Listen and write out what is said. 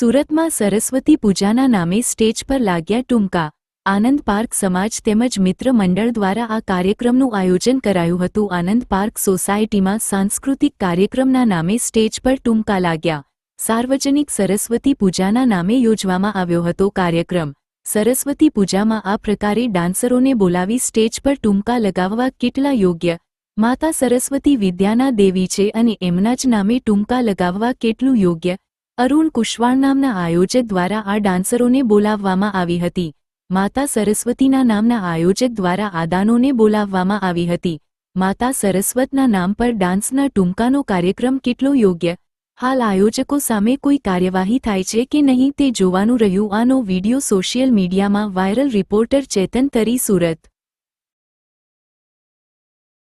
સુરતમાં સરસ્વતી પૂજાના નામે સ્ટેજ પર લાગ્યા ટૂંકા. આનંદ પાર્ક સમાજ તેમજ મિત્ર મંડળ દ્વારા આ કાર્યક્રમનું આયોજન કરાયું હતું. આનંદ પાર્ક સોસાયટીમાં સાંસ્કૃતિક કાર્યક્રમના નામે સ્ટેજ પર ટૂંકા લાગ્યા. સાર્વજનિક સરસ્વતી પૂજાના નામે યોજવામાં આવ્યો હતો કાર્યક્રમ. સરસ્વતી પૂજામાં આ પ્રકારે ડાન્સરોને બોલાવી સ્ટેજ પર ટૂંકા લગાવવા કેટલા યોગ્ય? માતા સરસ્વતી વિદ્યાના દેવી છે અને એમના જ નામે ટૂંકા લગાવવા કેટલું યોગ્ય? અરુણ કુશવાળ નામના આયોજક દ્વારા આ ડાન્સરોને બોલાવવામાં આવી હતી. માતા સરસ્વતીના નામના આયોજક દ્વારા આદાનોને બોલાવવામાં આવી હતી. માતા સરસ્વતના નામ પર ડાન્સના ટૂંકાનો કાર્યક્રમ કેટલો યોગ્ય? હાલ આયોજકો સામે કોઈ કાર્યવાહી થાય છે કે નહીં તે જોવાનું રહ્યું. આનો વિડિયો સોશિયલ મીડિયામાં વાયરલ રિપોર્ટર ચેતન તરી, સુરત.